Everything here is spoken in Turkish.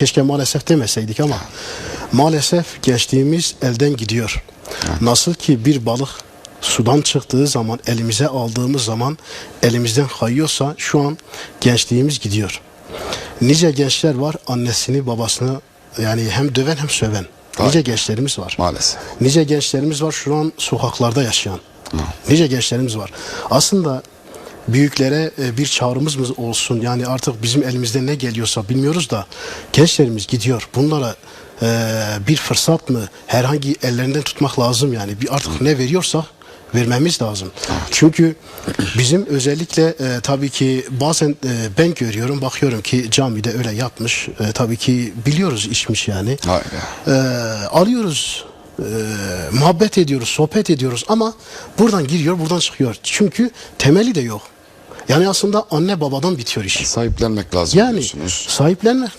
Keşke maalesef demeseydik ama maalesef gençliğimiz elden gidiyor. Nasıl ki bir balık sudan çıktığı zaman elimize aldığımız zaman elimizden kayıyorsa şu an gençliğimiz gidiyor. Nice gençler var annesini babasını yani hem döven hem söven. Nice gençlerimiz var. Maalesef. Nice gençlerimiz var şu an sokaklarda yaşayan. Nice gençlerimiz var. Aslında büyüklere e, bir çağrımız mı olsun? Yani artık bizim elimizde ne geliyorsa bilmiyoruz da gençlerimiz gidiyor. Bunlara e, bir fırsat mı herhangi ellerinden tutmak lazım yani. Bir artık ne veriyorsak vermemiz lazım. Çünkü bizim özellikle e, tabii ki bazen e, ben görüyorum bakıyorum ki camide öyle yatmış. E, tabii ki biliyoruz içmiş yani. Hayır. E, alıyoruz e, muhabbet ediyoruz, sohbet ediyoruz ama buradan giriyor, buradan çıkıyor. Çünkü temeli de yok. Yani aslında anne babadan bitiyor iş. Sahiplenmek lazım Yani diyorsunuz. sahiplenmek